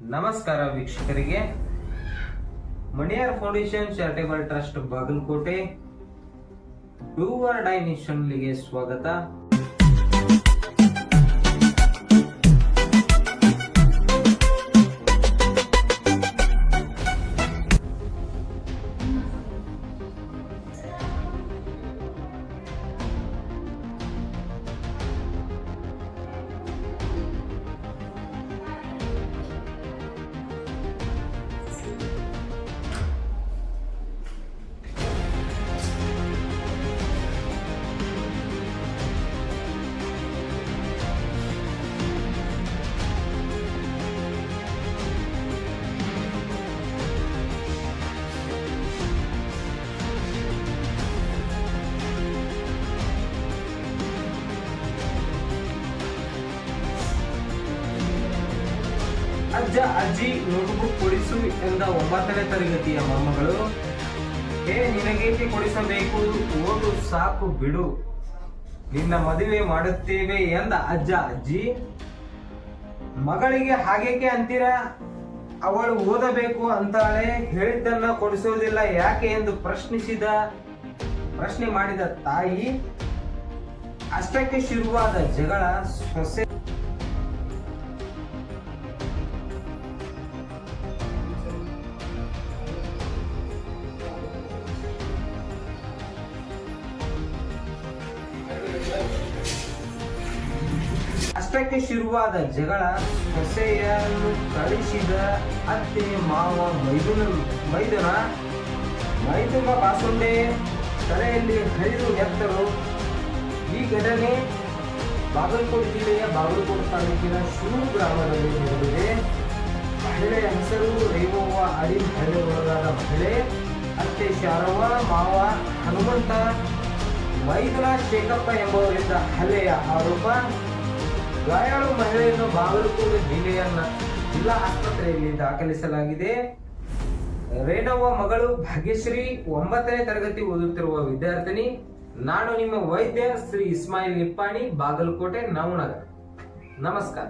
ನಮಸ್ಕಾರ ವೀಕ್ಷಕರಿಗೆ. Maniyar foundation charitable trust Bagalkote. Do or die ಮಿಷನ್ಗೆ ಸ್ವಾಗತ. ಅಜ್ಜ, ಅಜ್ಜಿ ನೋಟ್ಬುಕ್ ಕೊಡಿಸು ಎಂದ ಒಂಬತ್ತನೇ ತರಗತಿಯ ಮೊಮ್ಮಗಳು. ಏ ನಿನಗೇಕೆ ಕೊಡಿಸಬೇಕು? ಓದು ಸಾಕು, ಬಿಡು. ನಿನ್ನ ಮದುವೆ ಮಾಡುತ್ತೇವೆ ಎಂದ ಅಜ್ಜ, ಅಜ್ಜಿ. ಮಗಳಿಗೆ ಹಾಗೇಕೆ ಅಂತೀರಾ? ಅವಳು ಓದಬೇಕು ಅಂತಾಳೆ. ಹೇಳಿದ್ದನ್ನ ಕೊಡಿಸುವುದಿಲ್ಲ ಯಾಕೆ ಎಂದು ಪ್ರಶ್ನಿಸಿದ, ಪ್ರಶ್ನೆ ಮಾಡಿದ ತಾಯಿ, ಅಷ್ಟಕ್ಕೆ ಶುರುವಾದ ಜಗಳ ಸೊಸೆ ಅಷ್ಟಕ್ಕೆ ಶುರುವಾದ ಜಗಳ, ಕಸೆಯನ್ನು ಕಳಿಸಿದ ಅತ್ತೆ, ಮಾವ, ಮೈದುನ ಮೈದುನ ಮೈದುನ ಬಾಸುಂಡೆ ತಲೆಯಲ್ಲಿ ಹರಿದು ಎತ್ತರು ಈ ಘಟನೆ ಬಾಗಲಕೋಟೆ ಜಿಲ್ಲೆಯ ಬಾಗಲಕೋಟೆ ತಾಲೂಕಿನ ಶೂರು ಗ್ರಾಮದಲ್ಲಿ ನಡೆದಿದೆ. ಮಹಿಳೆಯ ಹೆಸರು ರೇವವ್ವ ಹಳ್ಳಿ ಒಳಗಾದ ಮಹಿಳೆ, ಅತ್ತೆ ಶಾರವ್ವ ಮಾವ ಹನುಮಂತ, ಮೈದುನ ಶೇಖಪ್ಪ ಎಂಬುವರಿಂದ ಹಲ್ಲೆಯ ಆರೋಪ. ಗಾಯಾಳು ಮಹಿಳೆಯನ್ನು ಬಾಗಲಕೋಟೆ ಜಿಲ್ಲೆಯನ್ನ ಜಿಲ್ಲಾ ಆಸ್ಪತ್ರೆಯಲ್ಲಿ ದಾಖಲಿಸಲಾಗಿದೆ. ರೇಣವ್ವ ಮಗಳು ಭಾಗ್ಯಶ್ರೀ ಒಂಬತ್ತನೇ ತರಗತಿ ಓದುತ್ತಿರುವ ವಿದ್ಯಾರ್ಥಿನಿ. ನಾನು ನಿಮ್ಮ ವೈದ್ಯ ಶ್ರೀ ಇಸ್ಮಾಯಿಲ್ ನಿಪ್ಪಾಣಿ ಬಾಗಲಕೋಟೆ ನವನಗರ ನಮಸ್ಕಾರ.